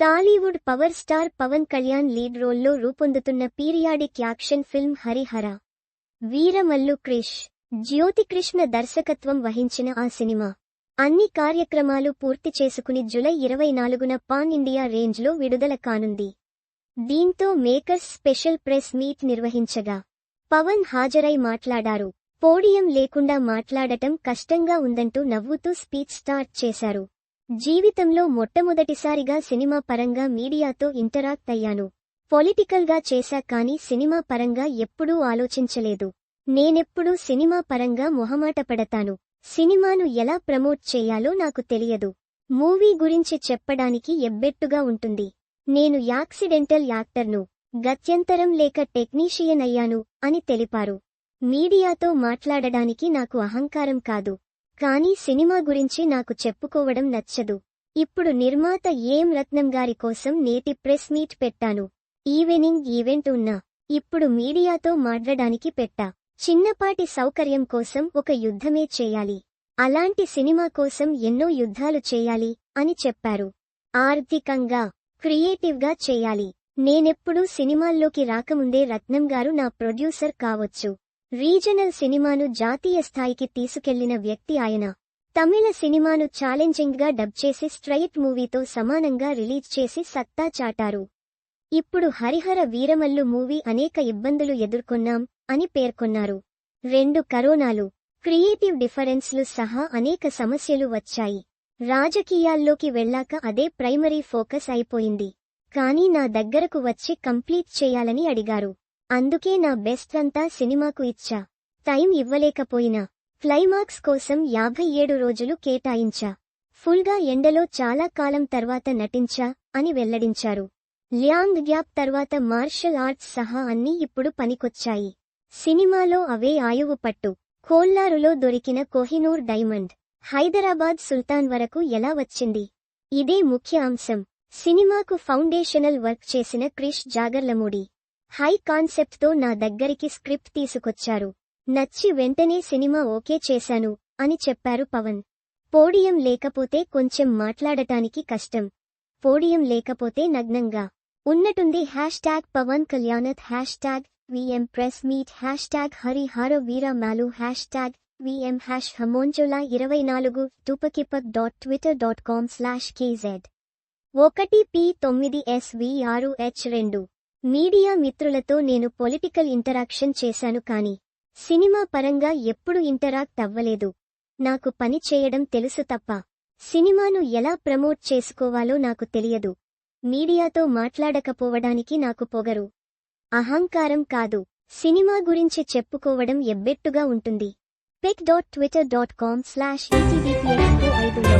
Tollywood power star Pawan Kalyan lead రోల్లో రూపొందుతున్న periodic action film Harihara. Veeramallu Krish Jyothi Krishna దర్శకత్వం వహించిన ఆ సినిమా. అన్ని కార్యక్రమాలు పూర్తి చేసుకుని జులై ఇరవై నాలుగున పాన్ ఇండియా రేంజ్లో విడుదల కానుంది. దీంతో మేకర్స్ స్పెషల్ ప్రెస్ మీట్ నిర్వహించగా పవన్ హాజరై మాట్లాడారు. పోడియం లేకుండా మాట్లాడటం కష్టంగా ఉందంటూ నవ్వుతూ స్పీచ్ స్టార్ట్ చేశారు. జీవితంలో మొట్టమొదటిసారిగా సినిమా పరంగా మీడియాతో ఇంటరాక్ట్ అయ్యాను. పొలిటికల్గా చేశా కానీ సినిమా పరంగా ఎప్పుడూ ఆలోచించలేదు. నేనెప్పుడూ సినిమా పరంగా మొహమాట పడతాను. సినిమాను ఎలా ప్రమోట్ చేయాలో నాకు తెలియదు. మూవీ గురించి చెప్పడానికి ఎబ్బెట్టుగా ఉంటుంది. నేను యాక్సిడెంటల్ యాక్టర్ను గత్యంతరం లేక టెక్నీషియన్ అయ్యాను అని తెలిపారు. మీడియాతో మాట్లాడడానికి నాకు అహంకారం కాదు. కానీ సినిమా గురించి నాకు చెప్పుకోవడం నచ్చదు. ఇప్పుడు నిర్మాత ఏం రత్నం గారి కోసం నేటి ప్రెస్ మీట్ పెట్టాను. ఈవెనింగ్ ఈవెంట్ ఉన్నా. ఇప్పుడు మీడియాతో మాట్లాడానికి పెట్టా. చిన్నపాటి సౌకర్యం కోసం ఒక యుద్ధమే చేయాలి. అలాంటి సినిమా కోసం ఎన్నో యుద్ధాలు చేయాలి అని చెప్పారు. ఆర్థికంగా క్రియేటివ్గా చేయాలి. నేనెప్పుడూ సినిమాల్లోకి రాకముందే రత్నం గారు నా ప్రొడ్యూసర్ కావచ్చు. రీజనల్ సినిమాను జాతీయ స్థాయికి తీసుకెళ్ళిన వ్యక్తి ఆయన. తమిళ సినిమాను ఛాలెంజింగ్గా డబ్ చేసి స్ట్రైట్ మూవీతో సమానంగా రిలీజ్ చేసి సత్తా చాటారు. ఇప్పుడు హరిహర వీరమల్లు మూవీ అనేక ఇబ్బందులు ఎదుర్కొన్నాం అని పేర్కొన్నారు. రెండు కరోనాలు క్రియేటివ్ డిఫరెన్స్లు సహా అనేక సమస్యలు వచ్చాయి. రాజకీయాల్లోకి వెళ్ళాక అదే ప్రైమరీ ఫోకస్ అయిపోయింది. కానీ నా దగ్గరకు వచ్చి కంప్లీట్ చేయాలని అడిగారు. అందుకే నా బెస్ట్ అంతా సినిమాకు ఇచ్చా. టైం ఇవ్వలేకపోయినా. క్లైమాక్స్ కోసం యాభై ఏడు రోజులు కేటాయించా. ఫుల్గా ఎండలో చాలా కాలం తర్వాత నటించా అని వెల్లడించారు. ల్యాంగ్ గ్యాప్ తర్వాత మార్షల్ ఆర్ట్స్ సహా అన్నీ ఇప్పుడు పనికొచ్చాయి. సినిమాలో అవే ఆయువు పట్టు. కోల్లారులో దొరికిన కోహినూర్ డైమండ్. హైదరాబాద్ సుల్తాన్ వరకు ఎలా వచ్చింది? ఇదే ముఖ్య అంశం. సినిమాకు ఫౌండేషనల్ వర్క్ చేసిన క్రిష్ జాగర్లమూడి. హై కాన్సెప్ట్తో నా దగ్గరికి స్క్రిప్ట్ తీసుకొచ్చారు. నచ్చి వెంటనే సినిమా ఓకే చేశాను అని చెప్పారు పవన్. పోడియం లేకపోతే కొంచెం మాట్లాడటానికి కష్టం. పోడియం లేకపోతే నగ్నంగా. ఉన్నటుంది hash tag Pawan కళ్యాణత్ hash tag V M press meet hash tag Harihara Veera Mallu hash tag V M hash హమోంజోలా ఇరవై నాలుగు టూపకిపక్ dot Twitter dot com slash K Z. ఒకటి పి తొమ్మిది ఎస్వి ఆరు హెచ్ రెండు. మీడియా మిత్రులతో నేను పొలిటికల్ ఇంటరాక్షన్ చేశాను కాని సినిమా పరంగా ఎప్పుడు ఇంటరాక్ట్ అవ్వలేదు. నాకు పని చేయడం తెలుసు తప్ప సినిమాను ఎలా ప్రమోట్ చేసుకోవాలో నాకు తెలియదు. మీడియాతో మాట్లాడకపోవడానికి నాకు పొగరు. అహంకారం కాదు. సినిమా గురించి చెప్పుకోవడం ఎబ్బెట్టుగా ఉంటుంది. పెక్ dot Twitter dot com slash ఐదులో